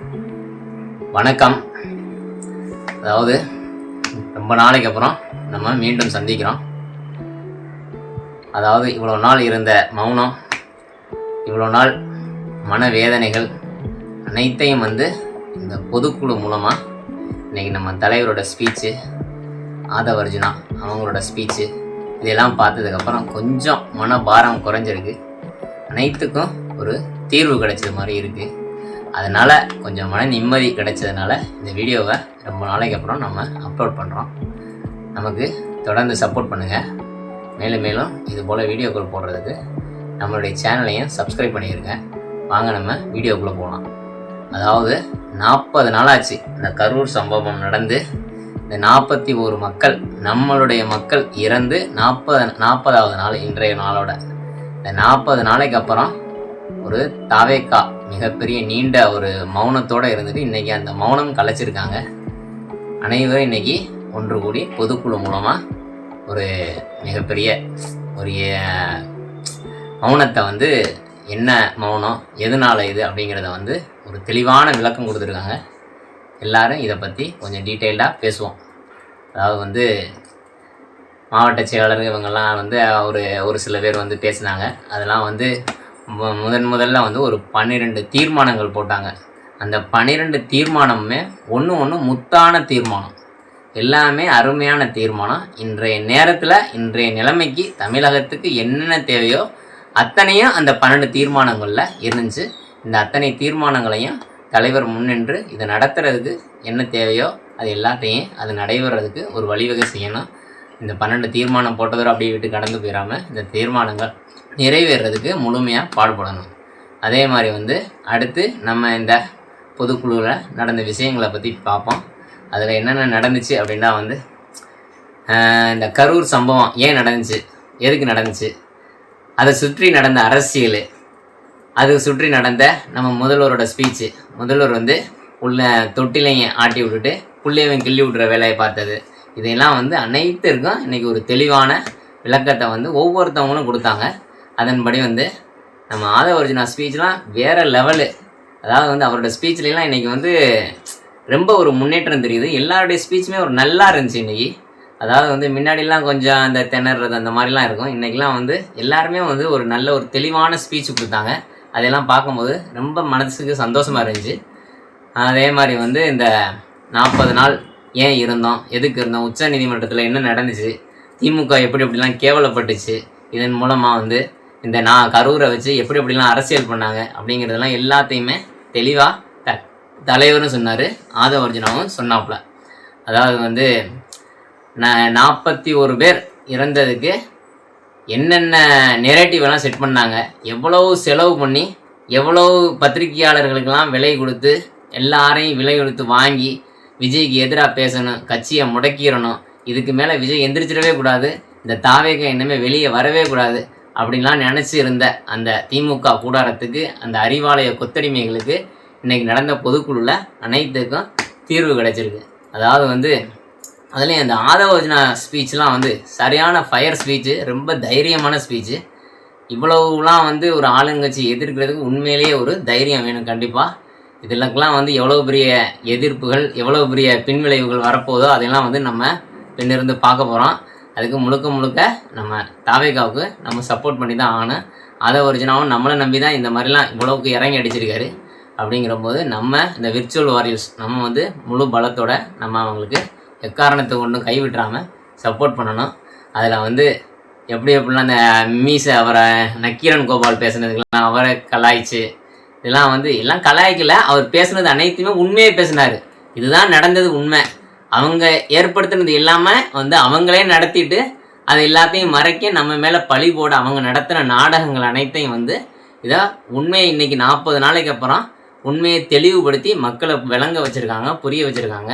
வணக்கம். அதாவது ரொம்ப நாளைக்கு அப்புறம் நம்ம மீண்டும் சந்திக்கிறோம். அதாவது இவ்வளோ நாள் இருந்த மௌனம் இவ்வளோ நாள் மனவேதனைகள் அனைத்தையும் வந்து இந்த பொதுக்குழு மூலமாக இன்றைக்கி நம்ம தலைவரோட ஸ்பீச்சு ஆதவர்ஜுனா அவங்களோட ஸ்பீச்சு இதெல்லாம் பார்த்ததுக்கப்புறம் கொஞ்சம் மனபாரம் குறைஞ்சிருக்கு. அனைத்துக்கும் ஒரு தீர்வு கிடைச்சது மாதிரி இருக்குது அதனால் கொஞ்சம் மன நிம்மதி கிடைச்சதுனால இந்த வீடியோவை ரொம்ப நாளைக்கு அப்புறம் நம்ம அப்லோட் பண்ணுறோம் நமக்கு தொடர்ந்து சப்போர்ட் பண்ணுங்கள் மேலும் மேலும் இது போல் வீடியோக்கள் போடுறதுக்கு நம்மளுடைய சேனலையும் சப்ஸ்கிரைப் பண்ணிடுங்க வாங்க நம்ம வீடியோக்குள்ளே போகலாம் அதாவது நாற்பது நாளாச்சு இந்த கரூர் சம்பவம் நடந்து இந்த நாற்பத்தி ஒரு மக்கள் நம்மளுடைய மக்கள் இறந்து நாற்பது நாற்பதாவது நாள் இன்றைய நாளோட. இந்த நாற்பது நாளைக்கு அப்புறம் ஒரு தாவேக்கா மிகப்பெரிய நீண்ட ஒரு மௌனத்தோடு இருந்துட்டு இன்றைக்கி அந்த மௌனம் கலைச்சிருக்காங்க. அனைவரும் இன்னைக்கு ஒன்று கூடி பொதுக்குழு மூலமாக ஒரு மிகப்பெரிய ஒரு மௌனத்தை வந்து என்ன மௌனம் எதனால் இது அப்படிங்கிறத வந்து ஒரு தெளிவான விளக்கம் கொடுத்துருக்காங்க. எல்லாரும் இதை பற்றி கொஞ்சம் டீட்டெயில்டாக பேசுவோம். அதாவது வந்து மாவட்ட செயலாளர் இவங்கெல்லாம் வந்து ஒரு ஒரு சில பேர் வந்து பேசினாங்க. அதெல்லாம் வந்து முதன் முதல்ல வந்து ஒரு பன்னிரெண்டு தீர்மானங்கள் போட்டாங்க. அந்த பன்னிரெண்டு தீர்மானமுமே ஒன்று ஒன்று முத்தான தீர்மானம். எல்லாமே அருமையான தீர்மானம். இன்றைய நேரத்தில் இன்றைய நிலைமைக்கு தமிழகத்துக்கு என்னென்ன தேவையோ அத்தனையும் அந்த பன்னெண்டு தீர்மானங்களில் இருந்துச்சு. இந்த அத்தனை தீர்மானங்களையும் தலைவர் முன்னின்று இதை நடத்துறதுக்கு என்ன தேவையோ அது எல்லாத்தையும் அது நடைபெறதுக்கு ஒரு வழிவகை செய்யணும். இந்த பன்னெண்டு தீர்மானம் போட்டதோடு அப்படியே விட்டு கடந்து போயிடாமல் இந்த தீர்மானங்கள் நிறைவேறதுக்கு முழுமையாக பாடுபடணும். அதே மாதிரி வந்து அடுத்து நம்ம இந்த பொதுக்குழுவில் நடந்த விஷயங்களை பற்றி பார்ப்போம். அதில் என்னென்ன நடந்துச்சு அப்படின்னா வந்து இந்த கரூர் சம்பவம் ஏன் நடந்துச்சு? எதுக்கு நடந்துச்சு? அதை சுற்றி நடந்த அரசியல் அது சுற்றி நடந்த நம்ம முதல்வரோட ஸ்பீச்சு முதல்வர் வந்து உள்ள தொட்டிலையும் ஆட்டி விட்டுட்டு புள்ளையவன் கிள்ளி விட்ற வேலையை பார்த்தது. இதையெல்லாம் வந்து அனைத்திற்கும் இன்றைக்கி ஒரு தெளிவான விளக்கத்தை வந்து ஒவ்வொருத்தவங்களும் கொடுத்தாங்க. அதன்படி வந்து நம்ம ஆதவர்ஜுனா ஸ்பீச்லாம் வேறு லெவலு அதாவது வந்து அவரோட ஸ்பீச்லாம் இன்றைக்கி வந்து ரொம்ப ஒரு முன்னேற்றம் தெரியுது. எல்லாருடைய ஸ்பீச்சுமே ஒரு நல்லா இருந்துச்சு இன்றைக்கி அதாவது வந்து முன்னாடிலாம் கொஞ்சம் அந்த திணறது அந்த மாதிரிலாம் இருக்கும். இன்றைக்கெலாம் வந்து எல்லாருமே வந்து ஒரு நல்ல ஒரு தெளிவான ஸ்பீச் கொடுத்தாங்க. அதெல்லாம் பார்க்கும்போது ரொம்ப மனசுக்கு சந்தோஷமாக இருந்துச்சு. அதே மாதிரி வந்து இந்த நாற்பது நாள் ஏன் இருந்தோம்? எதுக்கு இருந்தோம்? உச்ச நீதிமன்றத்தில் என்ன நடந்துச்சு? திமுக எப்படி எப்படிலாம் கேவலப்பட்டுச்சு? இதன் மூலமாக வந்து இந்த நான் கரூரை வச்சு எப்படி எப்படிலாம் அரசியல் பண்ணாங்க? அப்படிங்கிறதெல்லாம் எல்லாத்தையுமே தெளிவாக த தலைவரும் சொன்னார். ஆதவர்ஜுனாவும் சொன்னாப்புல. அதாவது வந்து நான் நாற்பத்தி ஒரு பேர் இறந்ததுக்கு என்னென்ன நெரேட்டிவ் எல்லாம் செட் பண்ணாங்க? எவ்வளவு செலவு பண்ணி எவ்வளவு பத்திரிகையாளர்களுக்கெல்லாம் விலை கொடுத்து எல்லாரையும் விலை கொடுத்து வாங்கி விஜய்க்கு எதிராக பேசணும் கட்சியை முடக்கிடணும் இதுக்கு மேலே விஜய் எந்திரிச்சிடவே கூடாது இந்த தாவேக இன்னமே வெளியே வரவே கூடாது அப்படின்லாம் நினச்சி இருந்த அந்த திமுக கூடாரத்துக்கு அந்த அறிவாலய கொத்தடிமைகளுக்கு இன்றைக்கி நடந்த பொதுக்குழுவில் அனைத்துக்கும் தீர்வு கிடைச்சிருக்கு. அதாவது வந்து அதுலேயும் அந்த ஆதவோஜனா ஸ்பீச்லாம் வந்து சரியான ஃபயர் ஸ்பீச்சு ரொம்ப தைரியமான ஸ்பீச்சு இவ்வளவுலாம் வந்து ஒரு ஆளுங்கட்சி எதிர்க்கிறதுக்கு உண்மையிலேயே ஒரு தைரியம் வேணும் கண்டிப்பாக இதெல்லாம் வந்து எவ்வளோ பெரிய எதிர்ப்புகள் எவ்வளோ பெரிய பின்விளைவுகள் வரப்போதோ அதெல்லாம் வந்து நம்ம பின்னிருந்து பார்க்க போகிறோம் அதுக்கு முழுக்க முழுக்க நம்ம தாவேகாவுக்கு நம்ம சப்போர்ட் பண்ணி தான் ஆகணும். அதை ஒரிஜினாவும் நம்மளை நம்பி தான் இந்த மாதிரிலாம் இவ்வளோவுக்கு இறங்கி அடிச்சிருக்காரு. அப்படிங்கிற போது நம்ம இந்த விர்ச்சுவல் வாரியர்ஸ் நம்ம வந்து முழு பலத்தோட நம்ம அவங்களுக்கு எக்காரணத்தை ஒன்றும் கைவிட்டுறாமல் சப்போர்ட் பண்ணணும். அதில் வந்து எப்படி எப்படிலாம் அந்த மீசை அவரை நக்கீரன் கோபால் பேசுனதுக்கெல்லாம் அவரை கலாய்ச்சி இதெல்லாம் வந்து எல்லாம் கலாய்க்கல. அவர் பேசுனது அனைத்துமே உண்மையை பேசினார். இதுதான் நடந்தது உண்மை. அவங்க ஏற்படுத்தினது இல்லாமல் வந்து அவங்களே நடத்திட்டு அது எல்லாத்தையும் மறைக்க நம்ம மேலே பழி போட அவங்க நடத்தின நாடகங்கள் அனைத்தையும் வந்து இதை உண்மையை இன்னைக்கு நாற்பது நாளைக்கு அப்புறம் உண்மையை தெளிவுபடுத்தி மக்களை விளங்க வச்சுருக்காங்க புரிய வச்சுருக்காங்க.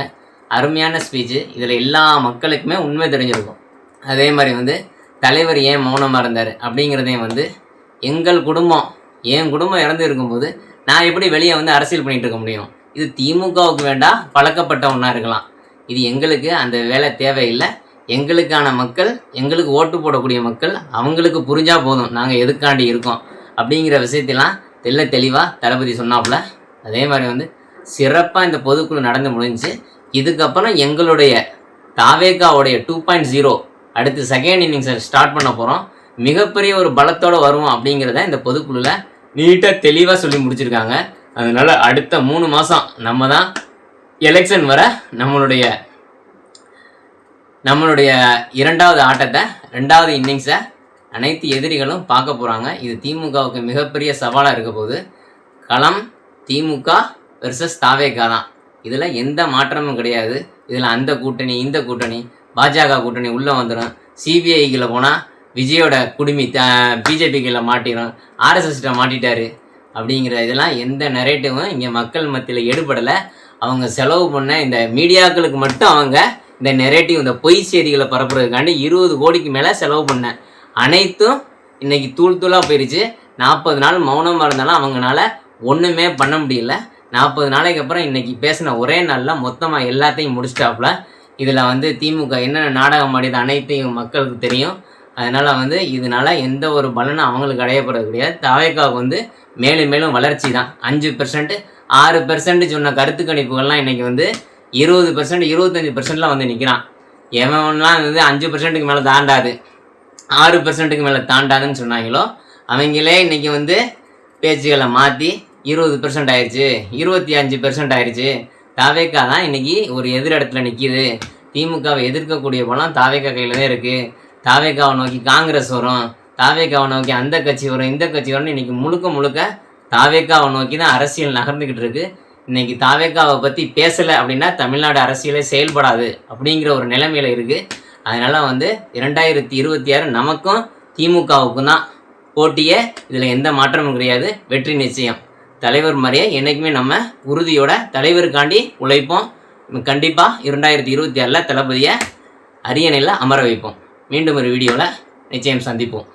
அருமையான ஸ்பீச்சு இதில் எல்லா மக்களுக்குமே உண்மை தெரிஞ்சிருக்கும். அதே மாதிரி வந்து தலைவர் ஏன் மௌனமாக இருந்தார்? அப்படிங்கிறதையும் வந்து எங்கள் குடும்பம் என் குடும்பம் இறந்து இருக்கும்போது நான் எப்படி வெளியே வந்து அரசியல் பண்ணிட்டு இருக்க முடியும்? இது திமுகவுக்கு வேண்டாம் பழக்கப்பட்ட ஒன்றா இருக்கலாம். இது எங்களுக்கு அந்த வேலை தேவையில்லை. எங்களுக்கான மக்கள் எங்களுக்கு ஓட்டு போடக்கூடிய மக்கள் அவங்களுக்கு புரிஞ்சால் போதும். நாங்கள் எதுக்காண்டி இருக்கோம்? அப்படிங்கிற விஷயத்தெல்லாம் தெல்ல தெளிவாக தளபதி சொன்னாப்புல. அதே மாதிரி வந்து சிறப்பாக இந்த பொதுக்குழு நடந்து முடிஞ்சு இதுக்கப்புறம் எங்களுடைய தாவேகாவுடைய டூ பாயிண்ட் ஜீரோ அடுத்து செகண்ட் இன்னிங்ஸை ஸ்டார்ட் பண்ண போகிறோம் மிகப்பெரிய ஒரு பலத்தோடு வருவோம் அப்படிங்கிறத இந்த பொதுக்குழுவில் நீட்டாக தெளிவாக சொல்லி முடிச்சிருக்காங்க. அதனால அடுத்த மூணு மாதம் நம்ம தான் எலெக்ஷன் வர நம்மளுடைய நம்மளுடைய இரண்டாவது ஆட்டத்தை ரெண்டாவது இன்னிங்ஸை அனைத்து எதிரிகளும் பார்க்க போகிறாங்க இது திமுகவுக்கு மிகப்பெரிய சவாலாக இருக்க போகுது. களம் திமுக வெர்சஸ் தாவேகா தான். இதில் எந்த மாற்றமும் கிடையாது. இதில் அந்த கூட்டணி இந்த கூட்டணி பாஜக கூட்டணி உள்ளே வந்துடும் சிபிஐக்கில் போனால் விஜயோட குடுமி பிஜேபிக்கில் மாட்டிடும் ஆர்எஸ்எஸ்கிட்ட மாட்டிட்டாரு அப்படிங்கிற இதெல்லாம் எந்த நரேட்டிவும் இங்கே மக்கள் மத்தியில் எடுபடலை. அவங்க செலவு பண்ண இந்த மீடியாக்களுக்கு மட்டும் அவங்க இந்த நெரேட்டிவ் இந்த பொய் செய்திகளை பரப்புறதுக்காண்டி இருபது கோடிக்கு மேலே செலவு பண்ண. அனைத்தும் இன்னைக்கு தூள் தூளாக போயிருச்சு. நாற்பது நாள் மௌனமாக இருந்தாலும் அவங்கனால ஒன்றுமே பண்ண முடியல. நாற்பது நாளைக்கு அப்புறம் இன்னைக்கு பேசின ஒரே நாளில் மொத்தமாக எல்லாத்தையும் முடிச்சிட்டாப்புல. இதில் வந்து திமுக என்னென்ன நாடகம் ஆடியது அனைத்தையும் மக்களுக்கு தெரியும். அதனால் வந்து இதனால எந்த ஒரு பலனும் அவங்களுக்கு அடையப்படுறது கிடையாது. தாவேக்காவுக்கு வந்து மேலும் மேலும் வளர்ச்சி தான். அஞ்சு பெர்சன்ட் ஆறு பெர்சன்ட் சொன்ன கருத்து கணிப்புகள்லாம் இன்றைக்கி வந்து இருபது பெர்சன்ட் இருபத்தஞ்சி பெர்சன்ட்லாம் வந்து நிற்கிறான் எவன்லாம் வந்து அஞ்சு பெர்சன்ட்டுக்கு மேலே தாண்டாது ஆறு பெர்சன்ட்டுக்கு மேலே தாண்டாதுன்னு சொன்னாங்களோ அவங்களே இன்றைக்கி வந்து பேச்சுகளை மாற்றி இருபது பெர்சன்ட் ஆயிடுச்சு இருபத்தி அஞ்சு பெர்சன்ட் ஆயிடுச்சு தாவேக்கா தான் இன்றைக்கி ஒரு எதிரிடத்துல நிற்கிது திமுகவை எதிர்க்கக்கூடிய பலம் தாவேக்கா கையில் தான் இருக்குது தாவேக்காவை நோக்கி காங்கிரஸ் வரும் தாவேக்காவை நோக்கி அந்த கட்சி வரும் இந்த கட்சி வரும் இன்றைக்கி முழுக்க முழுக்க தாவேக்காவை நோக்கி தான் அரசியல் நகர்ந்துக்கிட்டு இருக்கு. இன்னைக்கு தாவேக்காவை பற்றி பேசலை அப்படின்னா தமிழ்நாடு அரசியலே செயல்படாது அப்படிங்கிற ஒரு நிலைமையில் இருக்குது அதனால் வந்து இரண்டாயிரத்தி இருபத்தி ஆறு நமக்கும் திமுகவுக்கும் தான் போட்டியே. இதில் எந்த மாற்றமும் கிடையாது. வெற்றி நிச்சயம். தலைவர் மாதிரியே என்றைக்குமே நம்ம உறுதியோட தலைவருக்காண்டி உழைப்போம். கண்டிப்பாக இரண்டாயிரத்தி இருபத்தி ஆறில் தளபதியை அரியணையில் அமர வைப்போம். மீண்டும் ஒரு வீடியோவில் நிச்சயம் சந்திப்போம்.